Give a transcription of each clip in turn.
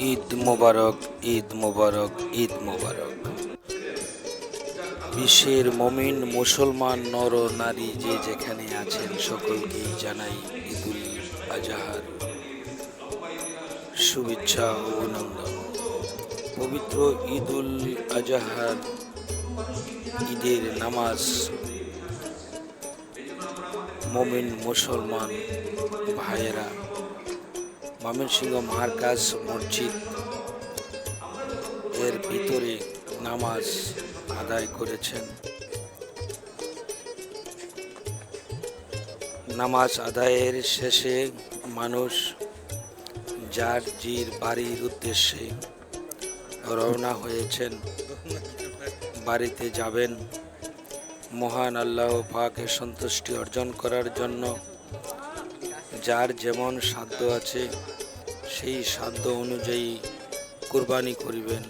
ঈদ মোবারক ঈদ মোবারক ঈদ মোবারক। বিশ্বের মমিন মুসলমান নর নারী যে যেখানে আছেন সকলকেই জানাই ঈদুল আজহার। শুভেচ্ছা ও অভিনন্দন। পবিত্র ঈদুল আজহার ঈদের নামাজ মমিন মুসলমান ভাইয়েরা ময়মনসিংহ মার্কাজ মসজিদ। এর ভিতরে নামাজ আদায় করেছেন। নামাজ আদায়ের শেষে মানুষ যার জির বাড়ির উদ্দেশ্যে রওনা হয়েছেন, বাড়িতে যাবেন। মহান আল্লাহ পাকের সন্তুষ্টি অর্জন করার জন্য যার যেমন সাধ্য আছে, সেই সাধ্য অনুযায়ী কুরবানি করিবেন।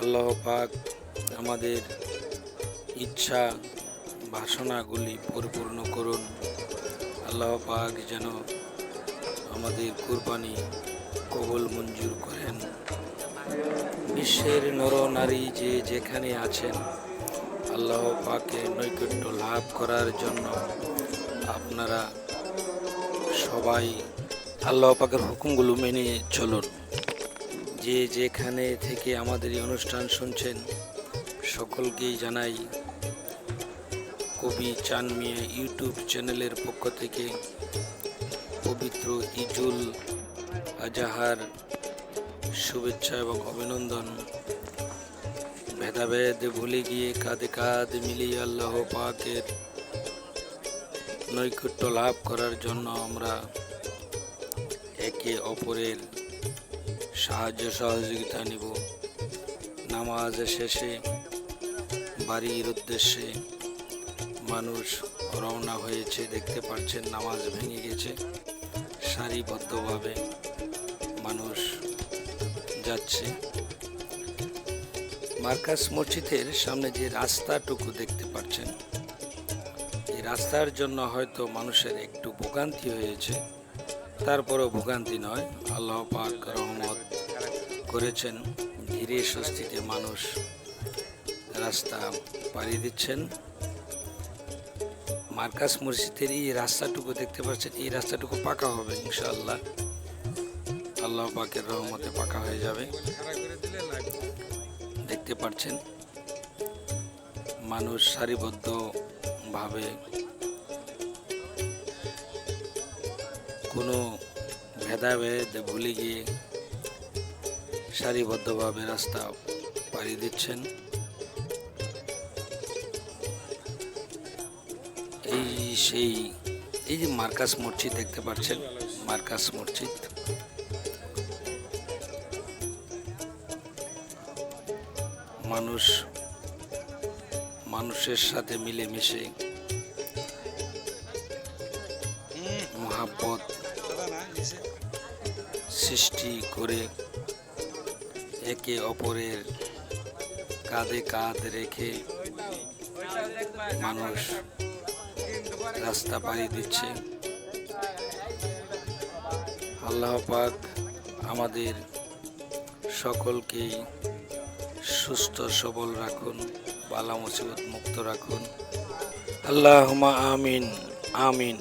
আল্লাহ পাক আমাদের ইচ্ছা, বাসনাগুলি পরিপূর্ণ করুন। আল্লাহ পাক যেন আমাদের কুরবানি কবল মঞ্জুর করেন। বিশ্বের নর নারী যে যেখানে আছেন আল্লাহ পাকে নৈকট্য লাভ করার জন্য আপনারা সবাই আল্লাহ পাকের হুকুমগুলো মেনে চলুন। যে যেখানে থেকে আমাদের এই অনুষ্ঠান শুনছেন, সকলকেই জানাই কবি চান মিয়া ইউটিউব চ্যানেলের পক্ষ থেকে পবিত্র ইজুল আজাহার শুভেচ্ছা এবং অভিনন্দন। ভেদাভেদ ভুলে গিয়ে কাঁধে কাঁধ মিলিয়ে আল্লাহ পাকের নৈকট্য লাভ করার জন্য আমরা একে অপরের সাহায্য সহযোগিতা নিব। নামাজ শেষে, বাড়ির উদ্দেশ্যে মানুষ রওনা হয়েছে, দেখতে পাচ্ছেন নামাজ ভেঙে গেছে। সারিবদ্ধভাবে মানুষ যাচ্ছে। মার্কাস মসজিদের সামনে যে রাস্তাটুকু দেখতে পাচ্ছেন, এই রাস্তার জন্য হয়তো মানুষের একটু ভোগান্তি হয়েছে। তারপরেও ভোগান্তি নয়। আল্লাহ পাক রহমত করেছেন। ধীরে স্বস্তিতে মানুষ রাস্তা পাড়ি দিচ্ছেন। মার্কাস মসজিদের এই রাস্তাটুকু দেখতে পাচ্ছেন, এই রাস্তাটুকু পাকা হবে ইনশাআল্লাহ। আল্লাহ পাকের রহমতে পাকা হয়ে যাবে। পাচ্ছেন মানুষ সারিবদ্ধভাবে কোনো ভেদাভেদ ভুলে গিয়ে সারিবদ্ধভাবে রাস্তা পাড়ি দিচ্ছেন। এই সেই, এই যে মার্কাস মসজিদ দেখতে পাচ্ছেন, মার্কাস মসজিদ। মানুষ মানুষের সাথে মিলেমিশে মহাব্বত সৃষ্টি করে একে অপরের কাঁধে কাঁধ রেখে মানুষ রাস্তা পাড়ি দিচ্ছে। আল্লাহ পাক আমাদের সকলকেই সুস্থ সবল রাখুন বালা মুসিবত মুক্ত রাখুন। আল্লাহমা আমিন আমিন।